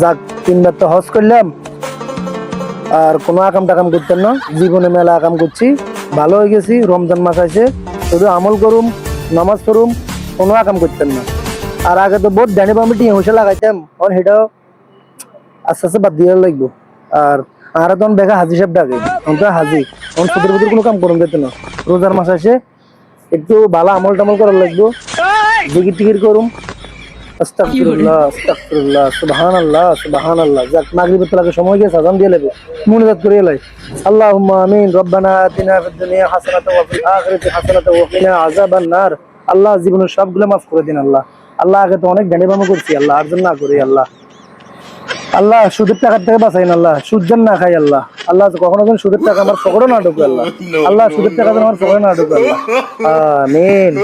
যাক, তিনবার তো হজ করলাম। আর কোনো আকাম টাকাম করতেন না। জীবনে মেলা আকাম করছি। ভালো হয়ে গেছি, রমজান মাস শুধু আমল করুম, নামাজ করুম কোনো আকাম করতেন না। আর আগে তো টিয়া হুসে লাগাইতাম। সেটাও আস্তে আস্তে বাদ দিয়ে লাগবো। আর আর তখন দেখা হাজি সাহেব ডাকে। তখন তো হাজি। তখন সুদের কোনো কাম করুন না। রোজার মাস আসে। একটু ভালো আমল টামল করার লাগবো। জিকির টিকির করুম। আল্লাহ জীবনের সবগুলো মাফ করে দিন, আল্লাহ। আল্লাহ আগে তো অনেক গানি বামা করছি, আল্লাহ, আর না করি, আল্লাহ। আল্লাহ, সুদের টাকার থেকে বাঁচাইন, আল্লাহ। সুদ যেন না খাই, আল্লাহ। আল্লাহ কখনো যেন সুদের টাকা আমার পকেটও না ঢুকে, আল্লাহ। আল্লাহ, সুদের টাকা যেন আমার পকেটে না ঢুকে, আল্লাহ। আমিন।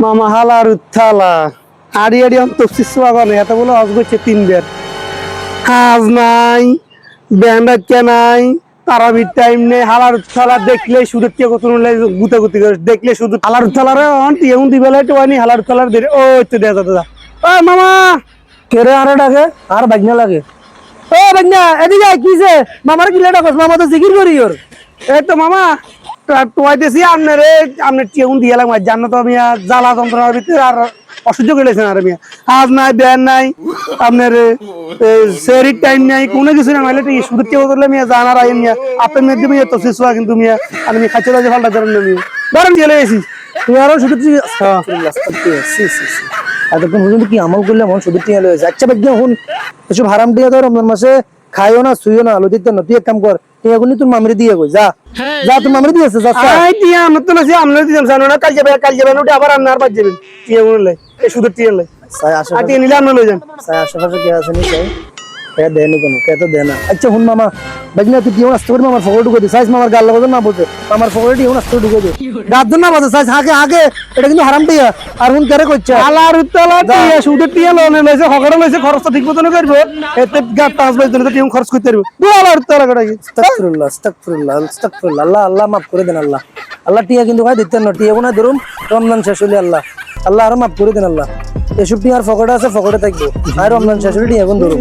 মামা হালার উত্থালা। আড়ি আড়ি অন্ত শিশু আগানে এত বলে হজ করছে তিন বের। হাজ নাই ব্যান্ডাজ নাই, তারাবির টাইম নেই, হালার উত্থালা দেখলে সুদের টিয়া কত গুতে গুতি করে, দেখলে শুধু হালার টিয়া উন্দি বেলায় তো আনি হালার উত্থালার দেরে ও তো দেয়া দাদা ও মামা! কেরে আরও ডাকে? আর বাজনা লাগে। ও বান্না এদিকে কিছে মামার কি লেটা করছ মামা তো জিকির করি ওর। এই তো মামা! টুয়াইতেছি আপনার আপনার টিউন দিয়ে লাগবে, জানো তো জ্বালা যন্ত্রণার ভিতরে আর অসহ্য করেছেন আর আজ নাই, ব্যান নাই, আপনার টাইম নাই, কোনো কিছু না শুধু করলে জানার আপনার তো শিশু কিন্তু আর আমি খাচ্ছে দাজে ফাল্টা ধরেন লেগেছি তুই আরও শুধু। এতক্ষণ পর্যন্ত কি, আমল করলে মন শুধু টিয়া আচ্ছা এসব হারাম টিয়া তো রমজান মাসে খাইও না, শুইও না, আলো দিতে না, তুই কাম কর তোর মামরি দিয়ে কই যা। যা তোর মামরি দিয়েছে যা যা। আই টিয়া আমরা তো না আমরা দিলাম জানো না? কাল যাবে কাল যাবে ওটা আবার বাদ যাবেন। টিয়া বলে এই শুধু টিয়া লাই। সাই আশেপাশে নিলে আমরা লই যান। সাই আশেপাশে কে আছে নি সাই কে দেয়নি কোনো কে তো দেয় না। আচ্ছা হুন মামা বেগনা তুই কেউ আসতে পারবি আমার ফকর ঢুকে দি সাইজ মামার গাল লাগাতে না বলছে। আমার ফকরে টিয়া আসতে ঢুকে দি গাছ না বাজে সাইজ আগে আগে। এটা কিন্তু হারাম টিয়া। আর হুন কেরে করছে আলার উত্তলা টিয়া শুধু টিয়া লোনে লইছে হকড়ে লইছে খরচ তো ঠিক মতন করব। এতে গাত পাঁচ বাইশ দিনে তো খরচ করতে পারব। দু আলার উত্তলা কটা আস্তাগফিরুল্লাহ আস্তাগফিরুল্লাহ আস্তাগফিরুল্লাহ। আল্লাহ আল্লাহ মাফ করে দেন আল্লাহ। আল্লাহ টিয়া কিন্তু ভাই দিতেন না টিয়া কোনা ধরুন রমজান শেষ হলে আল্লাহ। আল্লাহ আরও মাফ করে দেন আল্লাহ। এসব টিয়ার ফকটে আছে ফকটে থাকব। আর রমজান শেষ হলে টিয়া কোন ধরুন।